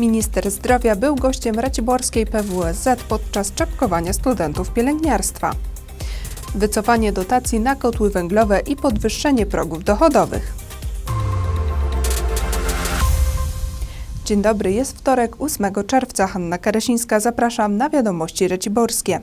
Minister zdrowia był gościem Raciborskiej PWSZ podczas czepkowania studentów pielęgniarstwa. Wycofanie dotacji na kotły węglowe i podwyższenie progów dochodowych. Dzień dobry, jest wtorek 8 czerwca. Hanna Karesińska, zapraszam na wiadomości reciborskie.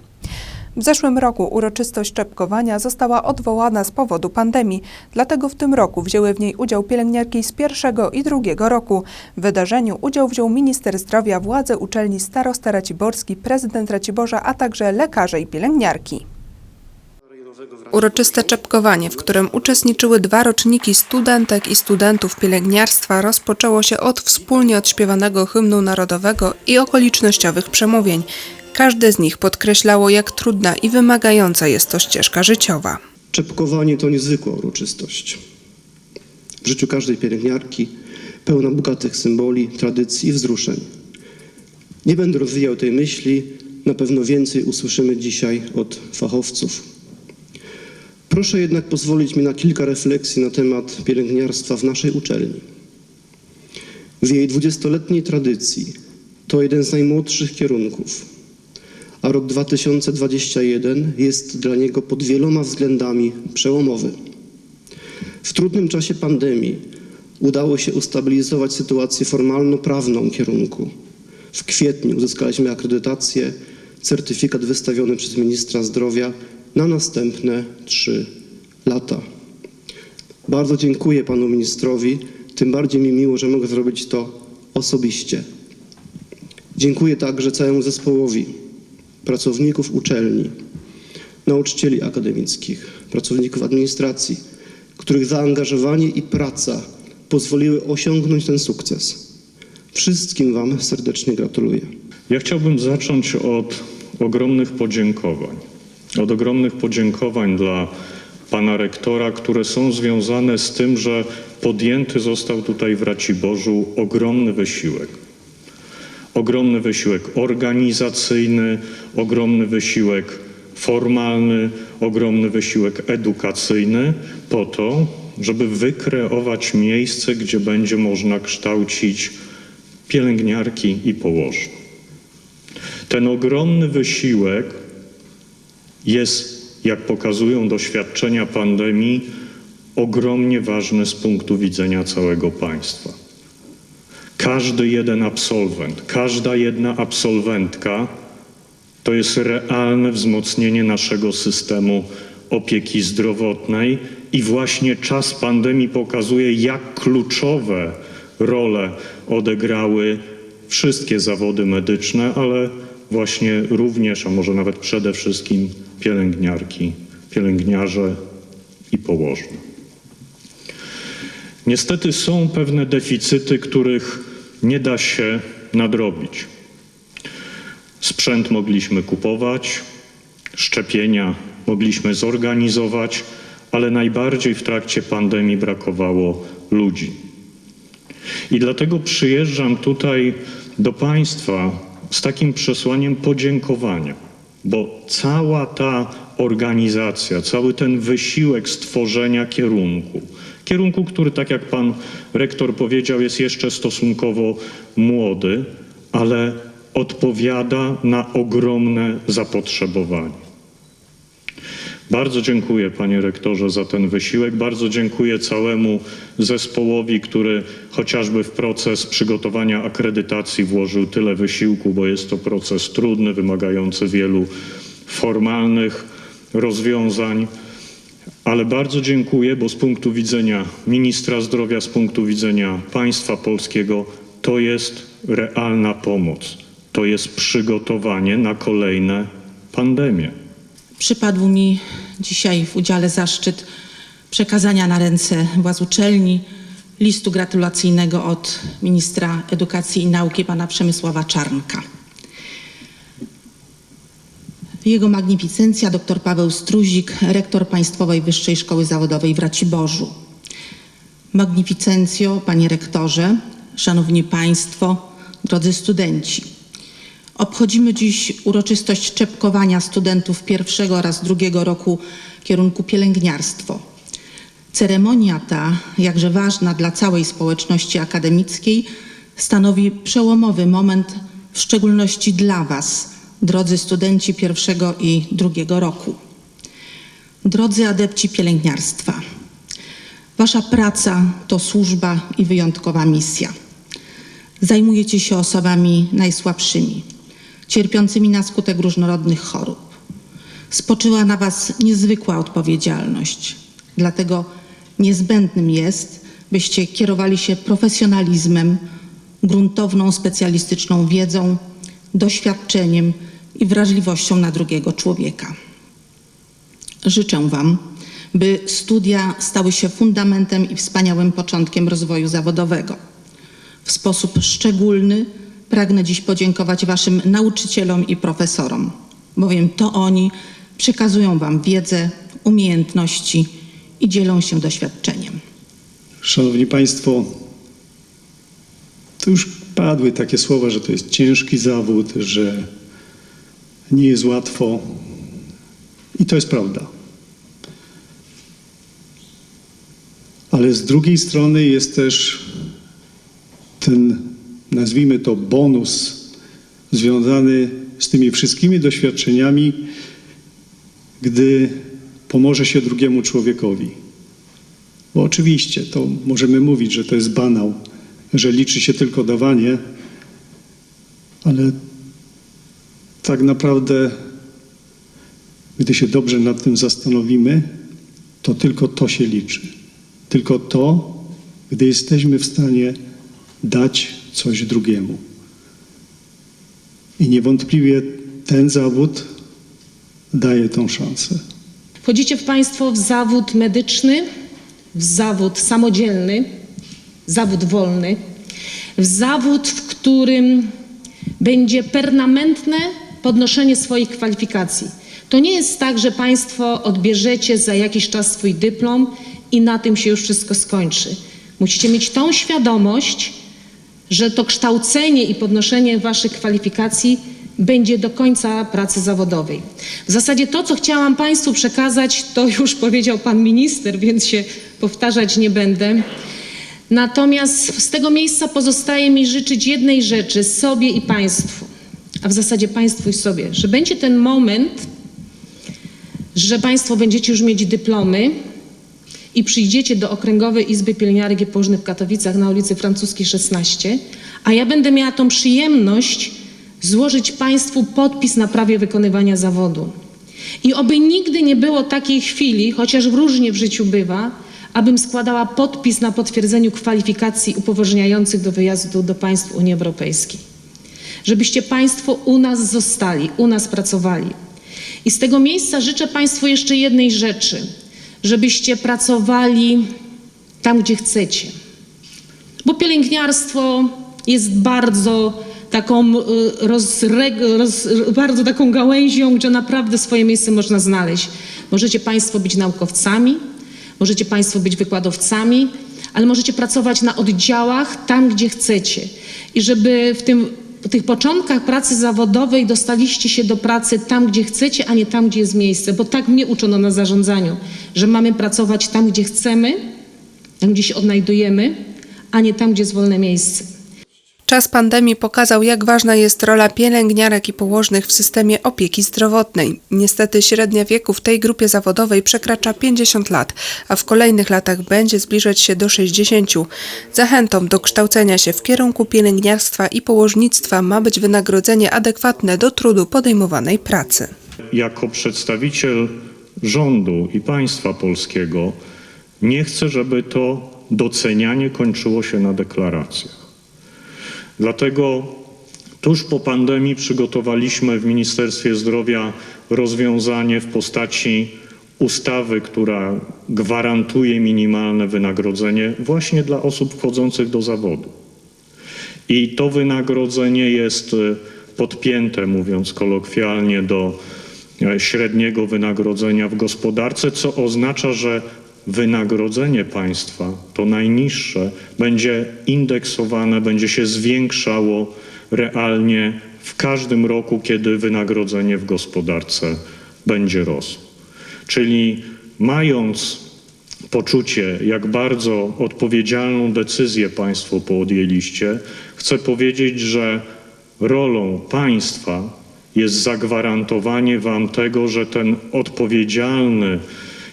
W zeszłym roku uroczystość czepkowania została odwołana z powodu pandemii, dlatego w tym roku wzięły w niej udział pielęgniarki z pierwszego i drugiego roku. W wydarzeniu udział wziął minister zdrowia, władze uczelni starosta Raciborski, prezydent Raciborza, a także lekarze i pielęgniarki. Uroczyste czepkowanie, w którym uczestniczyły dwa roczniki studentek i studentów pielęgniarstwa, rozpoczęło się od wspólnie odśpiewanego hymnu narodowego i okolicznościowych przemówień. Każde z nich podkreślało, jak trudna i wymagająca jest to ścieżka życiowa. Czepkowanie to niezwykła uroczystość. W życiu każdej pielęgniarki pełna bogatych symboli, tradycji i wzruszeń. Nie będę rozwijał tej myśli, na pewno więcej usłyszymy dzisiaj od fachowców. Proszę jednak pozwolić mi na kilka refleksji na temat pielęgniarstwa w naszej uczelni. W jej dwudziestoletniej tradycji to jeden z najmłodszych kierunków, a rok 2021 jest dla niego pod wieloma względami przełomowy. W trudnym czasie pandemii udało się ustabilizować sytuację formalno-prawną kierunku. W kwietniu uzyskaliśmy akredytację, certyfikat wystawiony przez ministra zdrowia na następne trzy lata. Bardzo dziękuję panu ministrowi, tym bardziej mi miło, że mogę zrobić to osobiście. Dziękuję także całemu zespołowi pracowników uczelni, nauczycieli akademickich, pracowników administracji, których zaangażowanie i praca pozwoliły osiągnąć ten sukces. Wszystkim Wam serdecznie gratuluję. Ja chciałbym zacząć od ogromnych podziękowań. Od ogromnych podziękowań dla pana rektora, które są związane z tym, że podjęty został tutaj w Raciborzu ogromny wysiłek. Ogromny wysiłek organizacyjny, ogromny wysiłek formalny, ogromny wysiłek edukacyjny po to, żeby wykreować miejsce, gdzie będzie można kształcić pielęgniarki i położne. Ten ogromny wysiłek jest, jak pokazują doświadczenia pandemii, ogromnie ważny z punktu widzenia całego państwa. Każdy jeden absolwent, każda jedna absolwentka to jest realne wzmocnienie naszego systemu opieki zdrowotnej i właśnie czas pandemii pokazuje, jak kluczowe role odegrały wszystkie zawody medyczne, ale właśnie również, a może nawet przede wszystkim pielęgniarki, pielęgniarze i położne. Niestety są pewne deficyty, których nie da się nadrobić. Sprzęt mogliśmy kupować, szczepienia mogliśmy zorganizować, ale najbardziej w trakcie pandemii brakowało ludzi. I dlatego przyjeżdżam tutaj do Państwa z takim przesłaniem podziękowania, bo cała ta organizacja, cały ten wysiłek stworzenia kierunku, kierunku, który, tak jak Pan rektor powiedział, jest jeszcze stosunkowo młody, ale odpowiada na ogromne zapotrzebowanie. Bardzo dziękuję panie rektorze za ten wysiłek. Bardzo dziękuję całemu zespołowi, który chociażby w proces przygotowania akredytacji włożył tyle wysiłku, bo jest to proces trudny, wymagający wielu formalnych rozwiązań. Ale bardzo dziękuję, bo z punktu widzenia ministra zdrowia, z punktu widzenia państwa polskiego, to jest realna pomoc. To jest przygotowanie na kolejne pandemie. Przypadł mi dzisiaj w udziale zaszczyt przekazania na ręce władz uczelni listu gratulacyjnego od ministra edukacji i nauki pana Przemysława Czarnka. Jego magnificencja dr Paweł Struzik, rektor Państwowej Wyższej Szkoły Zawodowej w Raciborzu. Magnificencjo, panie rektorze, szanowni państwo, drodzy studenci. Obchodzimy dziś uroczystość czepkowania studentów pierwszego oraz drugiego roku kierunku pielęgniarstwo. Ceremonia ta, jakże ważna dla całej społeczności akademickiej, stanowi przełomowy moment, w szczególności dla Was, drodzy studenci pierwszego i drugiego roku. Drodzy adepci pielęgniarstwa, Wasza praca to służba i wyjątkowa misja. Zajmujecie się osobami najsłabszymi, cierpiącymi na skutek różnorodnych chorób. Spoczywa na Was niezwykła odpowiedzialność. Dlatego niezbędnym jest, byście kierowali się profesjonalizmem, gruntowną specjalistyczną wiedzą, doświadczeniem i wrażliwością na drugiego człowieka. Życzę Wam, by studia stały się fundamentem i wspaniałym początkiem rozwoju zawodowego. W sposób szczególny pragnę dziś podziękować Waszym nauczycielom i profesorom, bowiem to oni przekazują Wam wiedzę, umiejętności i dzielą się doświadczeniem. Szanowni Państwo, to już padły takie słowa, że to jest ciężki zawód, że nie jest łatwo. I to jest prawda. Ale z drugiej strony jest też ten, nazwijmy to, bonus związany z tymi wszystkimi doświadczeniami, gdy pomoże się drugiemu człowiekowi. Bo oczywiście to możemy mówić, że to jest banał, że liczy się tylko dawanie, ale tak naprawdę, gdy się dobrze nad tym zastanowimy, to tylko to się liczy. Tylko to, gdy jesteśmy w stanie dać coś drugiemu. I niewątpliwie ten zawód daje tą szansę. Wchodzicie w Państwo w zawód medyczny, w zawód samodzielny, zawód wolny, w zawód, w którym będzie permanentne podnoszenie swoich kwalifikacji. To nie jest tak, że Państwo odbierzecie za jakiś czas swój dyplom i na tym się już wszystko skończy. Musicie mieć tą świadomość, że to kształcenie i podnoszenie Waszych kwalifikacji będzie do końca pracy zawodowej. W zasadzie to, co chciałam Państwu przekazać, to już powiedział Pan Minister, więc się powtarzać nie będę. Natomiast z tego miejsca pozostaje mi życzyć jednej rzeczy sobie i Państwu, a w zasadzie Państwu i sobie, że będzie ten moment, że Państwo będziecie już mieć dyplomy i przyjdziecie do Okręgowej Izby Pielęgniarek i Położnych w Katowicach na ulicy Francuskiej 16, a ja będę miała tą przyjemność złożyć Państwu podpis na prawie wykonywania zawodu. I oby nigdy nie było takiej chwili, chociaż różnie w życiu bywa, abym składała podpis na potwierdzeniu kwalifikacji upoważniających do wyjazdu do państw Unii Europejskiej. Żebyście Państwo u nas zostali, u nas pracowali. I z tego miejsca życzę Państwu jeszcze jednej rzeczy, żebyście pracowali tam, gdzie chcecie. Bo pielęgniarstwo jest bardzo taką, y, rozreg- roz, bardzo taką gałęzią, gdzie naprawdę swoje miejsce można znaleźć. Możecie Państwo być naukowcami, możecie Państwo być wykładowcami, ale możecie pracować na oddziałach tam, gdzie chcecie. I żeby w tym tych początkach pracy zawodowej dostaliście się do pracy tam, gdzie chcecie, a nie tam, gdzie jest miejsce, bo tak mnie uczono na zarządzaniu, że mamy pracować tam, gdzie chcemy, tam, gdzie się odnajdujemy, a nie tam, gdzie jest wolne miejsce. Czas pandemii pokazał, jak ważna jest rola pielęgniarek i położnych w systemie opieki zdrowotnej. Niestety średnia wieku w tej grupie zawodowej przekracza 50 lat, a w kolejnych latach będzie zbliżać się do 60. Zachętą do kształcenia się w kierunku pielęgniarstwa i położnictwa ma być wynagrodzenie adekwatne do trudu podejmowanej pracy. jako przedstawiciel rządu i państwa polskiego nie chcę, żeby to docenianie kończyło się na deklaracjach. Dlatego tuż po pandemii przygotowaliśmy w Ministerstwie Zdrowia rozwiązanie w postaci ustawy, która gwarantuje minimalne wynagrodzenie właśnie dla osób wchodzących do zawodu. I to wynagrodzenie jest e, podpięte, mówiąc kolokwialnie, do e, średniego wynagrodzenia w gospodarce, co oznacza, że wynagrodzenie państwa, to najniższe, będzie indeksowane, będzie się zwiększało realnie w każdym roku, kiedy wynagrodzenie w gospodarce będzie rosło. Czyli mając poczucie, jak bardzo odpowiedzialną decyzję Państwo podjęliście, chcę powiedzieć, że rolą państwa jest zagwarantowanie Wam tego, że ten odpowiedzialny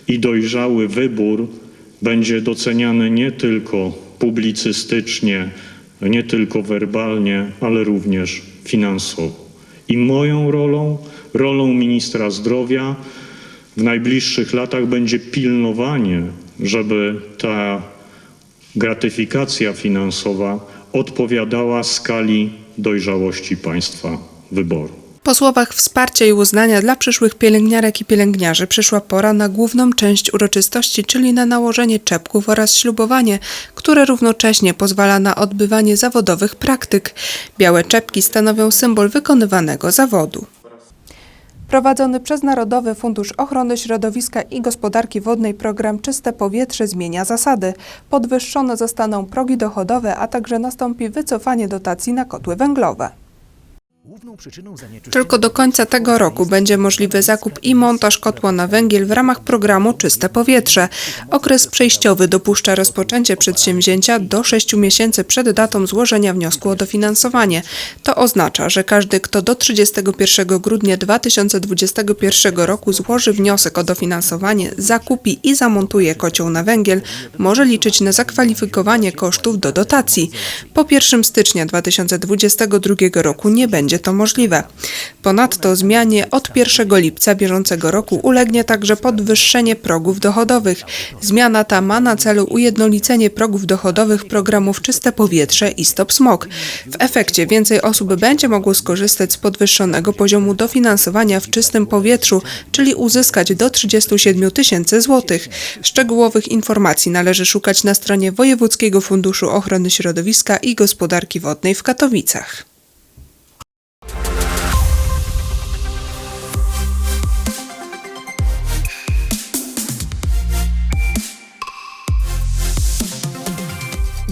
i dojrzały wybór będzie doceniany nie tylko publicystycznie, nie tylko werbalnie, ale również finansowo. I moją rolą, rolą ministra zdrowia w najbliższych latach będzie pilnowanie, żeby ta gratyfikacja finansowa odpowiadała skali dojrzałości państwa wyboru. Po słowach wsparcia i uznania dla przyszłych pielęgniarek i pielęgniarzy przyszła pora na główną część uroczystości, czyli na nałożenie czepków oraz ślubowanie, które równocześnie pozwala na odbywanie zawodowych praktyk. Białe czepki stanowią symbol wykonywanego zawodu. Prowadzony przez Narodowy Fundusz Ochrony Środowiska i Gospodarki Wodnej program Czyste Powietrze zmienia zasady. Podwyższone zostaną progi dochodowe, a także nastąpi wycofanie dotacji na kotły węglowe. Tylko do końca tego roku będzie możliwy zakup i montaż kotła na węgiel w ramach programu Czyste Powietrze. Okres przejściowy dopuszcza rozpoczęcie przedsięwzięcia do 6 miesięcy przed datą złożenia wniosku o dofinansowanie. To oznacza, że każdy, kto do 31 grudnia 2021 roku złoży wniosek o dofinansowanie, zakupi i zamontuje kocioł na węgiel, może liczyć na zakwalifikowanie kosztów do dotacji. Po 1 stycznia 2022 roku nie będzie to możliwe. Ponadto zmianie od 1 lipca bieżącego roku ulegnie także podwyższenie progów dochodowych. Zmiana ta ma na celu ujednolicenie progów dochodowych programów Czyste Powietrze i Stop Smog. W efekcie więcej osób będzie mogło skorzystać z podwyższonego poziomu dofinansowania w czystym powietrzu, czyli uzyskać do 37 tysięcy złotych. Szczegółowych informacji należy szukać na stronie Wojewódzkiego Funduszu Ochrony Środowiska i Gospodarki Wodnej w Katowicach.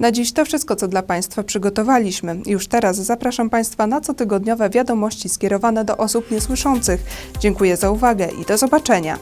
Na dziś to wszystko, co dla Państwa przygotowaliśmy. Już teraz zapraszam Państwa na cotygodniowe wiadomości skierowane do osób niesłyszących. Dziękuję za uwagę i do zobaczenia.